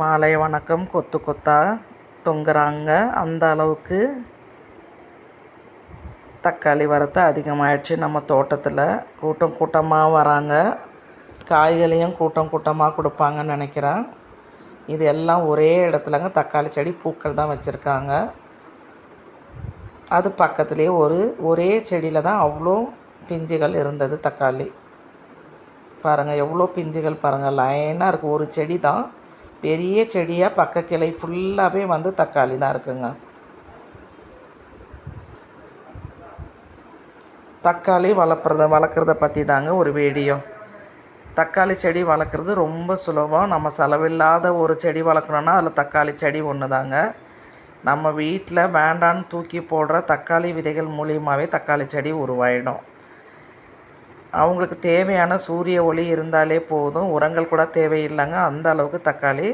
மாலை வணக்கம் கொத்து கொத்தா தொங்குறாங்க. அந்த அளவுக்கு தக்காளி வரத்து அதிகமாகிடுச்சு நம்ம தோட்டத்தில் கூட்டம் கூட்டமாக வராங்க. காய்களையும் கூட்டம் கூட்டமாக கொடுப்பாங்கன்னு நினைக்கிறேன். இது எல்லாம் ஒரே இடத்துலங்க தக்காளி செடி பூக்கள் தான் வச்சுருக்காங்க. அது பக்கத்துலேயே ஒரு ஒரே செடியில் தான் அவ்வளோ பிஞ்சுகள் இருந்தது தக்காளி. பாருங்கள் எவ்வளோ பிஞ்சுகள் பாருங்கள் லைனாக இருக்குது ஒரு செடி தான். பெரிய செடியாக பக்க கிளை ஃபுல்லாகவே வந்து தக்காளி தான் இருக்குங்க. தக்காளி வளர்ப்புறத வளர்க்குறத பற்றி தாங்க ஒரு வீடியோ தக்காளி செடி வளர்க்குறது ரொம்ப சுலபம். நம்ம செலவில்லாத ஒரு செடி வளர்க்கணுன்னா அதில் தக்காளி செடி ஒன்று தாங்க. நம்ம வீட்டில் வேண்டான்னு தூக்கி போடுற தக்காளி விதைகள் மூலியமாகவே தக்காளி செடி உருவாயிடும். அவங்களுக்கு தேவையான சூரிய ஒளி இருந்தாலே போதும். உரங்கள் கூட தேவையில்லைங்க. அந்த அளவுக்கு தக்காளி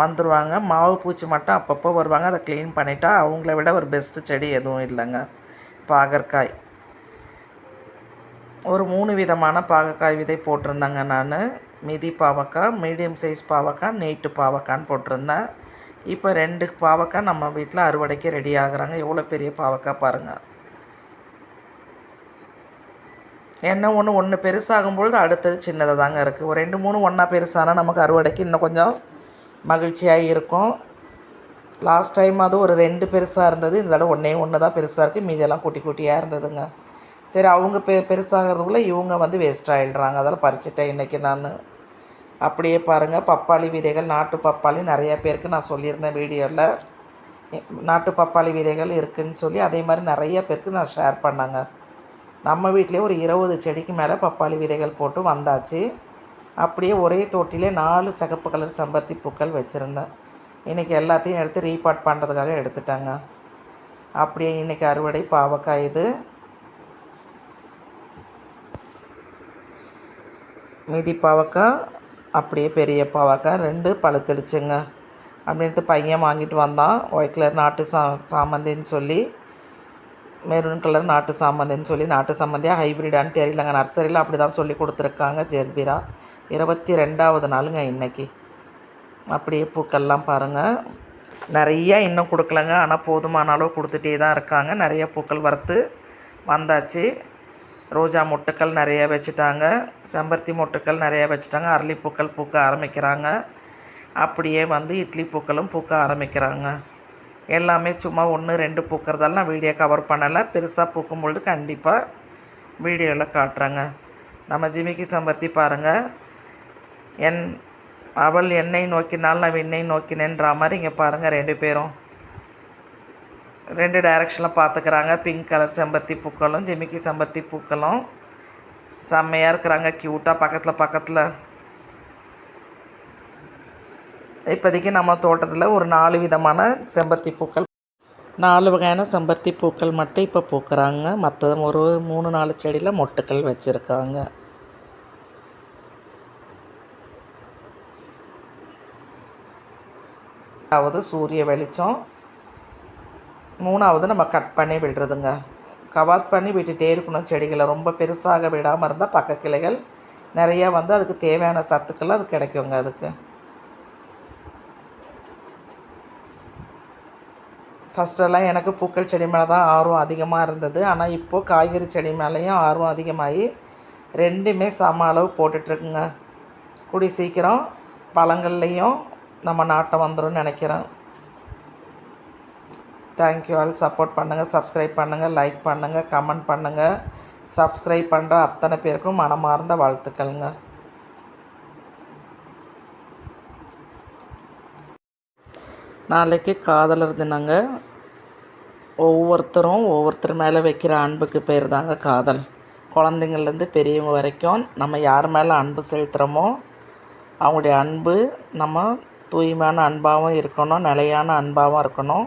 வந்துடுவாங்க மாவு பூச்சி மட்டும் அப்பப்போ வருவாங்க. அதை க்ளீன் பண்ணிட்டா அவங்கள விட ஒரு பெஸ்ட்டு செடி எதுவும் இல்லைங்க. பாகற்காய். ஒரு மூணு விதமான பாகக்காய் விதை போட்டிருந்தேங்க நான். மிதி பாவக்காய் மீடியம் சைஸ் பாவக்காய் நீட்டு பாவக்கான்னு போட்டிருந்தேன். இப்போ ரெண்டு பாவக்காய் நம்ம வீட்டில் அறுவடைக்கு ரெடி ஆகுறாங்க. எவ்வளோ பெரிய பாவக்காய் பாருங்கள் என்ன ஒன்று ஒன்று பெருசாகும் பொழுது அடுத்தது சின்னதாக தாங்க இருக்குது ஒரு ரெண்டு மூணு ஒன்றா பெருசானால் நமக்கு அறுவடைக்கு இன்னும் கொஞ்சம் மகிழ்ச்சியாக இருக்கும். லாஸ்ட் டைம் அது ஒரு ரெண்டு பெருசாக இருந்தது. இந்த தடவை ஒன்றே ஒன்று தான் பெருசாக இருக்குது மீதியெல்லாம் குட்டி குட்டியாக இருந்ததுங்க. சரி அவங்க பெ பெருசாகிறதுக்குள்ளே இவங்க வந்து வேஸ்ட் ஆகிடுறாங்க அதெல்லாம் பறிச்சிட்டேன் இன்றைக்கி நான். அப்படியே பாருங்கள் பப்பாளி விதைகள் நாட்டு பப்பாளி நிறைய பேருக்கு நான் சொல்லியிருந்தேன் வீடியோவில் நாட்டு பப்பாளி விதைகள் இருக்குதுன்னு சொல்லி அதே மாதிரி நிறைய பேருக்கு நான் ஷேர் பண்ணேங்க. நம்ம வீட்டிலே ஒரு இருபது செடிக்கு மேலே பப்பாளி விதைகள் போட்டு வந்தாச்சு. அப்படியே ஒரே தொட்டிலே நாலு சிகப்பு கலர் செம்பருத்தி பூக்கள் வச்சுருந்தேன். இன்றைக்கி எல்லாத்தையும் எடுத்து ரீபாட் பண்ணுறதுக்காக எடுத்துட்டாங்க. அப்படியே இன்றைக்கி அறுவடை பாவக்காய் இது. மீதி பாவக்காய் அப்படியே பெரிய பாவக்காய் ரெண்டு பழுத்துடுச்சுங்க. அப்படின்ட்டு பையன் வாங்கிட்டு வந்தான். ஒயிட் கலர் நாட்டு சா சாமந்தின்னு சொல்லி மெரூன் கலர் நாட்டு சாமந்தின்னு சொல்லி நாட்டு சாமந்தியாக ஹைப்ரிடான்னு தெரியலங்க நர்சரியில் அப்படி தான் சொல்லி கொடுத்துருக்காங்க ஜெர்பிரா. இருபத்தி ரெண்டாவது நாளுங்க இன்றைக்கி அப்படியே பூக்கள்லாம் பாருங்கள் நிறையா இன்னும் கொடுக்கலங்க. ஆனால் போதுமான அளவு கொடுத்துட்டே தான் இருக்காங்க. நிறைய பூக்கள் வறுத்து வந்தாச்சு. ரோஜா மொட்டுக்கள் நிறைய வச்சுட்டாங்க. செம்பருத்தி மொட்டுக்கள் நிறைய வச்சுட்டாங்க. அரளிப்பூக்கள் பூக்க ஆரம்பிக்கிறாங்க. அப்படியே வந்து இட்லி பூக்களும் பூக்க ஆரம்பிக்கிறாங்க. எல்லாமே சும்மா ஒன்று ரெண்டு பூக்கிறதால நான் வீடியோ கவர் பண்ணலை. பெருசாக பூக்கும் பொழுது கண்டிப்பாக வீடியோவில் காட்டுறேங்க. நம்ம ஜிமிக்கி செம்பருத்தி பாருங்கள் என் அவள் என்னை நோக்கினால் நான் என்னை நோக்கினேன்ற மாதிரி இங்கே பாருங்கள் ரெண்டு பேரும். ரெண்டு டைரக்ஷனில் பார்த்துக்கிறாங்க பிங்க் கலர் செம்பருத்தி பூக்களும் ஜிமிக்கி செம்பருத்தி பூக்களும். செம்மையாக இருக்கிறாங்க க்யூட்டாக பக்கத்தில் பக்கத்தில். இப்போதைக்கு நம்ம தோட்டத்தில் ஒரு நாலு விதமான செம்பருத்தி பூக்கள். நாலு வகையான செம்பருத்தி பூக்கள் மட்டும் இப்போ பூக்கிறாங்க. மற்றதும் ஒரு மூணு நாலு செடியில் மொட்டுக்கள் வச்சுருக்காங்க. அதாவது சூரிய வெளிச்சம். மூணாவது நம்ம கட் பண்ணி விடுறதுங்க. கவாத் பண்ணி விட்டுட்டே இருக்கணும் செடிகளை. ரொம்ப பெருசாக விடாமல் இருந்தால் பக்க கிளைகள் நிறையா வந்து அதுக்கு தேவையான சத்துக்கள் அது கிடைக்குங்க அதுக்கு. ஃபஸ்ட்டெல்லாம் எனக்கு பூக்கள் செடி மேலே தான் ஆர்வம் அதிகமாக இருந்தது. ஆனால் இப்போது காய்கறி செடி மேலேயும் ஆர்வம் அதிகமாகி ரெண்டுமே சம அளவு போட்டுட்ருக்குங்க. கூடி சீக்கிரம் பழங்கள்லேயும் நம்ம நாட்டை வந்துடும் நினைக்கிறேன். தேங்க்யூ ஆல் சப்போர்ட் பண்ணுங்கள் சப்ஸ்கிரைப் பண்ணுங்கள் லைக் பண்ணுங்கள் கமெண்ட் பண்ணுங்கள் சப்ஸ்கிரைப் பண்ணுற அத்தனை பேருக்கும் மனமார்ந்த வாழ்த்துக்கள்ங்க. நாளைக்கு காதலர் தினங்க. ஒவ்வொருத்தரும் ஒவ்வொருத்தர் மேலே வைக்கிற அன்புக்கு பேர் தாங்க காதல். குழந்தைங்கள்லேருந்து பெரியவங்க வரைக்கும் நம்ம யார் மேலே அன்பு செலுத்துகிறோமோ அவங்களுடைய அன்பு நம்ம தூய்மையான அன்பாகவும் இருக்கணும் நிலையான அன்பாகவும் இருக்கணும்.